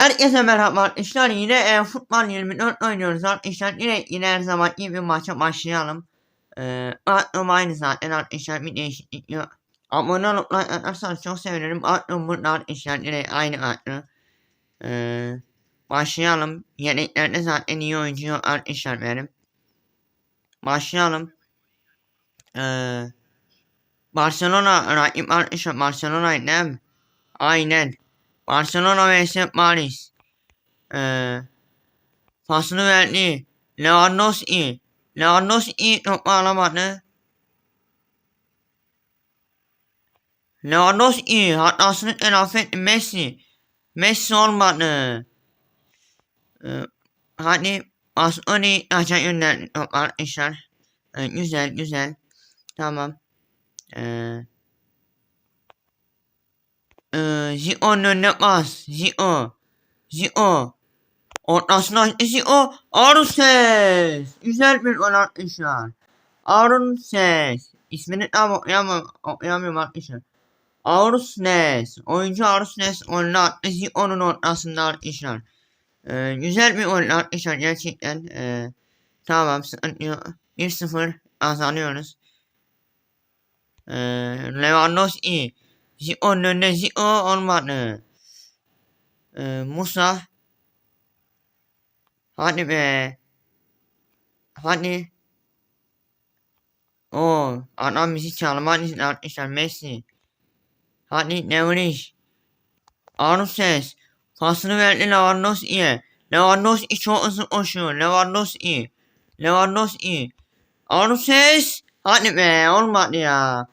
Herkese merhaba arkadaşlar. Yine e, futbol 24 oynuyoruz arkadaşlar. Yine, yine her zaman gibi maça başlayalım. E, Aklım aynı zaten arkadaşlar. Bir değişiklik yok. Abone olup like atarsanız çok sevinirim. Aklım burada arkadaşlar. Yine aynı aklı e, Başlayalım. Yedeklerde zaten iyi oyuncu yok arkadaşlar benim. Başlayalım. E, Barcelona rakip arkadaşlar. Barcelona değil mi? Aynen Barcelona vs Paris. Ee, pasını verdi. Lewandowski. Lewandowski topu alamadı. Lewandowski hatasını telafi etti Messi. Messi olmadı. Ee, hadi Asoni aşağı yönlendi topu arkadaşlar. Ee, güzel güzel. Tamam. Ee, ee, Zio'nun önüne bas. Zio. Zio. Ortasına Zio. Arun Ses. Güzel bir gol arkadaşlar. Arun Ses. İsmini tam okuyamam, okuyamıyorum arkadaşlar. Arus Nes. Oyuncu Arus Nes onu attı. Zio'nun ortasında arkadaşlar. Ee, güzel bir gol arkadaşlar gerçekten. Ee, tamam sıkıntı yok. 1-0 kazanıyoruz. Ee, Lewandowski. Zio'nun önünde Zio olmadı. Ee, Musa. Hadi be. Hadi. O adam bizi çalmak için arkadaşlar Messi. Hadi Nevriş. Arnoses. Pasını verdi Lewandowski'ye. Lewandowski çok hızlı koşuyor. Lewandowski. Lewandowski. Arnoses. Hadi be olmadı ya.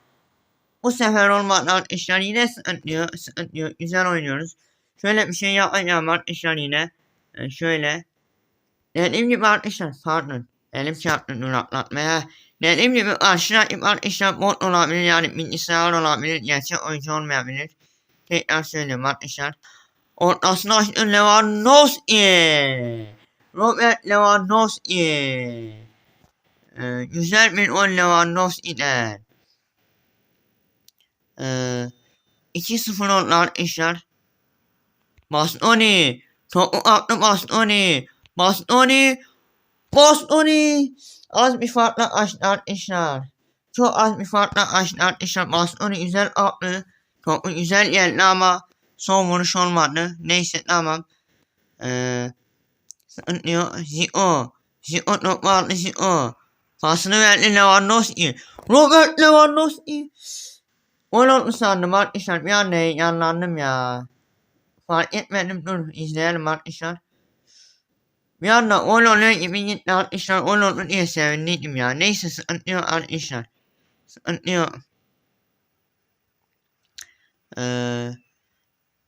Bu sefer olmadı arkadaşlar yine sıkıntı yok, sıkıntı yok. Güzel oynuyoruz. Şöyle bir şey yapacağım arkadaşlar yine. Ee, şöyle. Dediğim gibi arkadaşlar pardon. Elim çarptı duraklatmaya. Dediğim gibi karşı rakip arkadaşlar bot olabilir yani bilgisayar olabilir. Gerçek oyuncu olmayabilir. Tekrar söylüyorum arkadaşlar. Ortasına açtı Lewandowski. Robert Lewandowski. Ee, güzel bir gol Lewandowski'den. Ee, 2-0 oldu arkadaşlar. Bastoni. Topu attı Bastoni. Bastoni. Bastoni. Az bir farkla açtı arkadaşlar. Çok az bir farkla açtı arkadaşlar. Bastoni güzel attı. Topu güzel geldi ama son vuruş olmadı. Neyse tamam. Ee. Zio. Zio topu aldı Zio. Pasını verdi Lewandowski. Robert Lewandowski. Gol oldu sandım arkadaşlar. Bir anda yanlandım ya. Fark etmedim. Dur izleyelim arkadaşlar. Bir anda gol oluyor gibi gitti arkadaşlar. Gol oldu diye sevindiydim ya. Neyse sıkıntı yok arkadaşlar. Sıkıntı yok. Ee,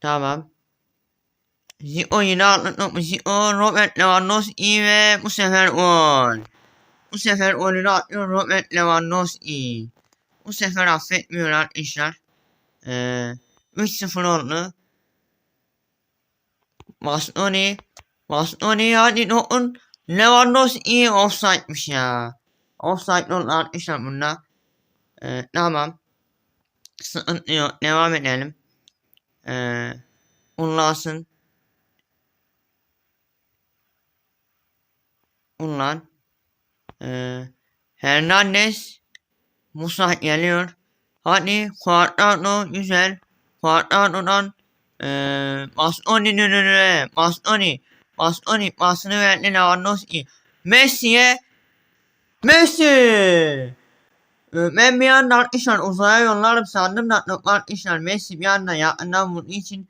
tamam. Zio yine atlı topu. Zio, Robert Lewandowski ve bu sefer gol. Bu sefer golünü atıyor Robert Lewandowski. Bu sefer affetmiyor arkadaşlar. Ee, 3-0 oldu. Bastoni. Bastoni hadi dokun. Lewandowski offside'miş ya. Offside oldu arkadaşlar bunda. Ee, tamam. Sıkıntı yok. Devam edelim. Ee, Unlasın. Unlan. Ee, Hernandez. Musa geliyor. Hadi Cuadrado güzel. Cuadrado'dan eee Bastoni'nin önüne. Bastoni. Bastoni pasını verdi Lewandowski. Messi'ye. Messi. Ee, Ben bir anda arkadaşlar uzaya yollarım sandım da arkadaşlar Messi bir anda yakından vurduğu için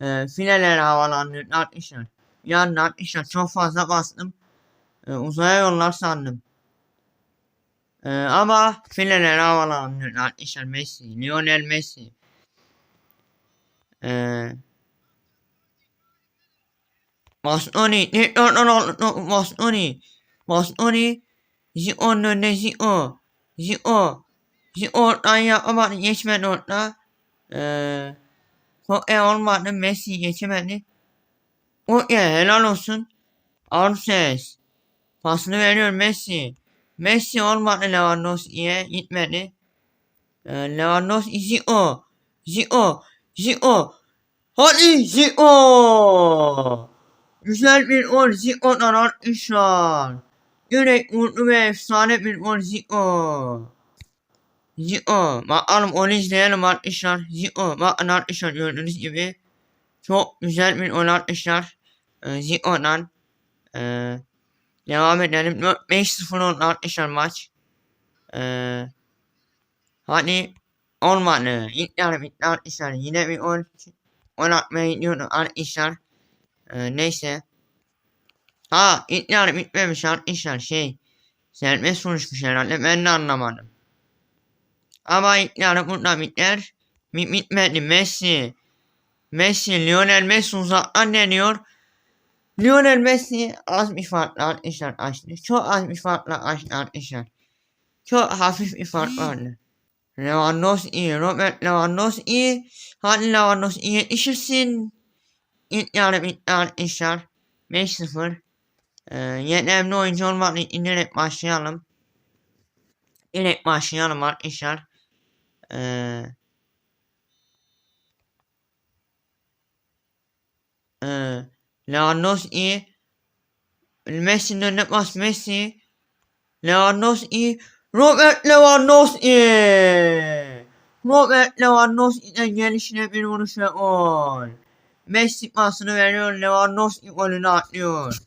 e, fileleri havalandırdı arkadaşlar. Bir anda arkadaşlar çok fazla bastım. E, uzaya yollar sandım. Ee, ama fileler havalandırdı arkadaşlar Messi. Lionel Messi. Ee, Bastoni. Tekrardan aldı Bastoni. Bastoni. Zio'nun önünde Zio. Zio. Zio oradan yapamadı. Geçmedi orada. Ee, iyi olmadı. Messi geçemedi. Ya helal olsun. Arses. Pasını veriyor Messi. Messi olmadı Lewandowski'ye gitmedi. Ee, Lewandowski Zio. Zio. Zio. Hadi Ziko. Güzel bir gol Ziko'dan arkadaşlar. Yürek mutlu ve efsane bir gol Ziko. Ziko. Bakalım onu izleyelim arkadaşlar. Ziko. Bakın arkadaşlar gördüğünüz gibi. Çok güzel bir gol arkadaşlar. Ee, Ziko'dan. Ee, devam edelim. 5-0 oldu arkadaşlar maç. Ee, hadi olmadı. İlk yarı bitti arkadaşlar. Yine bir gol. Gol atmaya gidiyordu arkadaşlar. Ee, neyse. Ha ilk yarı bitmemiş arkadaşlar şey. Serbest vuruşmuş herhalde ben de anlamadım. Ama ilk yarı burada biter. Bit bitmedi Messi. Messi Lionel Messi uzaktan deniyor. Lionel Messi az bir farkla arkadaşlar açtı. Çok az bir farkla arkadaşlar. Çok hafif bir fark vardı. Lewandowski, Robert Lewandowski. Hadi Lewandowski yetişirsin. İlk yarı bitti arkadaşlar. 5-0. Ee, yeterli oyuncu olmak için direkt başlayalım. Direkt başlayalım arkadaşlar. Ee, e, Lewandowski Messi'nin önüne pas Messi Lewandowski Robert Lewandowski Robert Lewandowski'den gelişine bir vuruş ve gol. Messi pasını veriyor Lewandowski golünü atlıyor.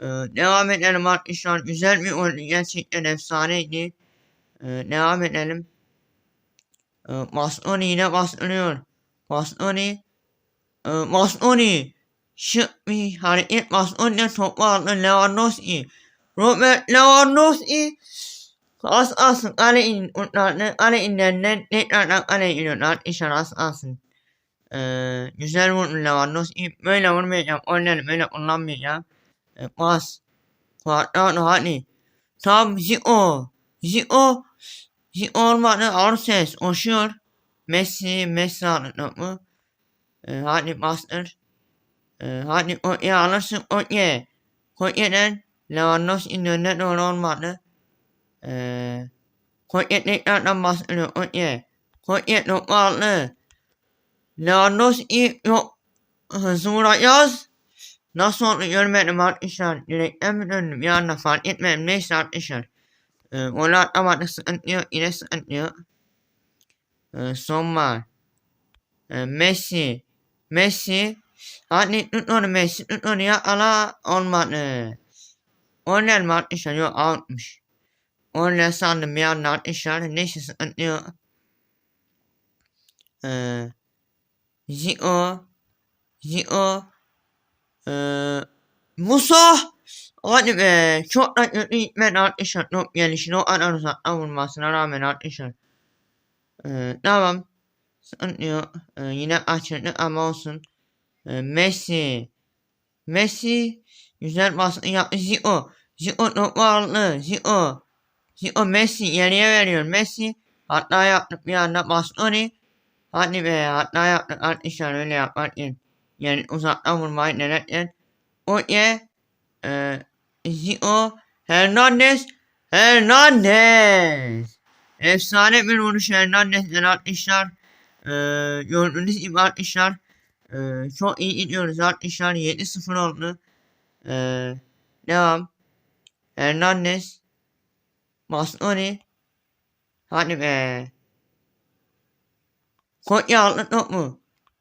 Ee, devam edelim arkadaşlar. Güzel bir gol. Gerçekten efsaneydi. Ee, devam edelim. Ee, Masoni yine bastırıyor. Masoni. Ee, Masoni. Şık bir hareket. Masoni'den topu aldı Lewandowski. Robert Lewandowski. Az alsın kale in kurtardı. Kale indenden tekrardan kale iniyor. Arkadaşlar az alsın. Ee, güzel vurdu Lewandowski. Böyle vurmayacağım. Onları böyle kullanmayacağım. Ee, pas. Kuadrado hadi. Tam Zio. Zio. Zio olmadı. Arses koşuyor. Messi. Messi aldı topu. Ee, hadi bastır. Ee, hadi Konya alırsın Konya. Konya'dan Lewandowski'nin önüne doğru olmadı. Ee, Konya tekrardan bastırıyor Konya. Konya topu aldı. Lewandowski yok. Hızlı vuracağız. Nasıl oldu görmedim arkadaşlar. Direkten mi döndüm bir anda fark etmedim. Neyse arkadaşlar. Ee, gol atlamadık sıkıntı. Yine sıkıntı yok. Ee, son var. Ee, Messi. Messi. Hadi tut onu Messi. Tut onu ya. Allah olmadı. Onlar mı arkadaşlar? Yok outmuş. Onlar sandım bir anda arkadaşlar. Neyse sıkıntı yok. Ee, Zio. Zio. Ee, Musa. Hadi be. Çok da kötü gitmen arkadaşlar. Top gelişini o kadar uzaktan vurmasına rağmen arkadaşlar. Ee, tamam. Sıkıntı yok. Ee, yine açıldı ama olsun. Ee, Messi. Messi. Güzel baskı yaptı. Zio. Zio topu aldı. Zio. Zio Messi yeriye veriyor. Messi. Hatta yaptık bir anda Bastoni. Hadi be hatta yaptık arkadaşlar öyle yaparken. Yani uzaktan vurmayı denerken. O ye. E, Zio. Hernandez. Hernandez. Efsane bir vuruş Hernandez'den arkadaşlar. E, gördüğünüz gibi arkadaşlar. E, çok iyi gidiyoruz arkadaşlar. 7-0 oldu. E, devam. Hernandez. Masnoni. Hadi be. Konya aldı top mu?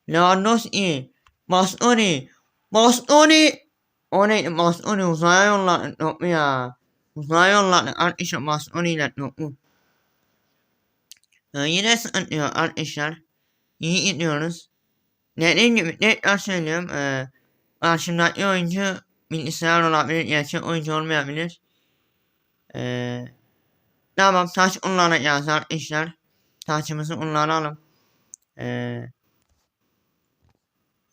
Lewandowski. Masnoni. Masnoni. O neydi? Masnoni uzaya yolladı top mu ya? Uzaya yolladı arkadaşlar Masnoni ile top mu? Ee, yine sıkıntı yok arkadaşlar. İyi gidiyoruz. Dediğim gibi tekrar söylüyorum. Ee, karşımdaki oyuncu bilgisayar olabilir. Gerçek oyuncu olmayabilir. Ee, tamam taş kullanacağız arkadaşlar. Taşımızı kullanalım. Ee,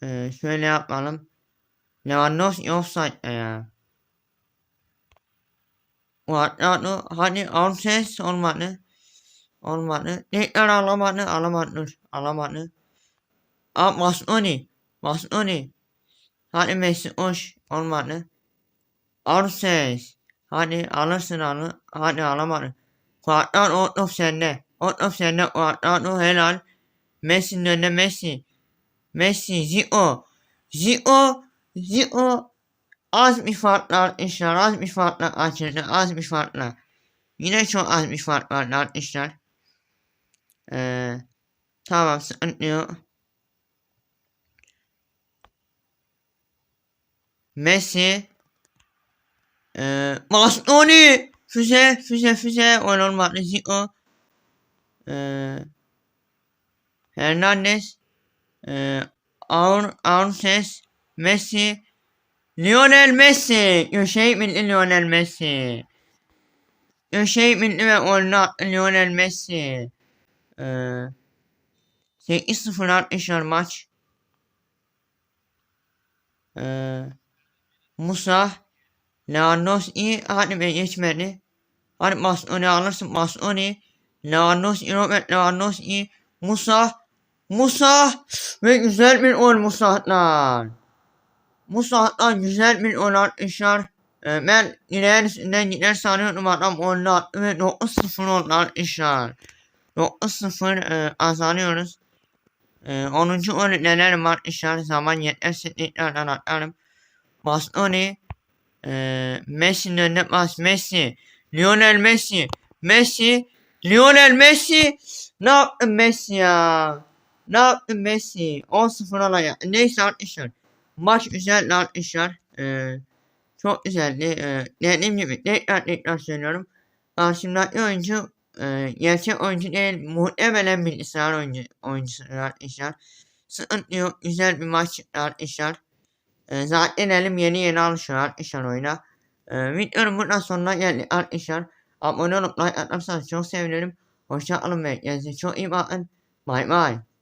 e, şöyle yapalım. Lewandowski offside ya. Guardado hadi Arses olmadı. Olmadı. Tekrar alamadı. Alamadı. Dur. Alamadı. Aa Masnoni. Masnoni. Hadi Messi koş. Olmadı. Arses. Hadi alırsın alı. Hadi alamadı. Guardado Otlof sende. Otlof sende. Guardado helal. Messi'nin önüne Messi. Messi, Zio, Zio, Zio. Az bir farklı arkadaşlar. Az bir farklı açıldı. Az bir farklı. Yine çok az bir fark var arkadaşlar. Ee, tamam sıkıntı yok. Messi. Ee, Masnoni. Füze, füze, füze. Oyun olmadı. Zico. Ee, Hernandez. Ee, Aur, Aurses. Messi. Lionel Messi. Köşeyi milli Lionel Messi. Köşeyi milli ve oyunu Lionel Messi. Ee, 8-0 arkadaşlar maç. Ee, Musa. Leanos iyi. Hadi be geçmedi. Hadi Masoni alırsın Masoni. Leanos iyi. Robert Leanos iyi. Musa. Musa. Ve güzel bir oyun Musa'dan. Musa'dan güzel bir oyun arkadaşlar. Ee, ben ilerisinden gider sanıyordum adam oyunu attı ve 9-0 oldu arkadaşlar. 9-0 e, kazanıyoruz. E, 10. oyunu denerim arkadaşlar. Zaman yeterse atarım. Bastoni. E, Messi'nin önüne bas. Messi. Lionel Messi. Messi. Lionel Messi. Ne yaptın Messi ya? Ne yaptın Messi? 10-0 olaya. Neyse arkadaşlar. Maç güzel arkadaşlar. E, çok güzeldi. E, dediğim gibi tekrar tekrar söylüyorum. Karşımdaki oyuncu e, gerçek oyuncu değil. Muhtemelen bilgisayar oyuncu, oyuncusu arkadaşlar. Sıkıntı yok. Güzel bir maç arkadaşlar. E, zaten elim yeni yeni alışıyor arkadaşlar oyuna. E, videonun buradan sonuna geldik arkadaşlar. Abone olup like atarsanız çok sevinirim. Hoşçakalın ve kendinize çok iyi bakın. Bye bye.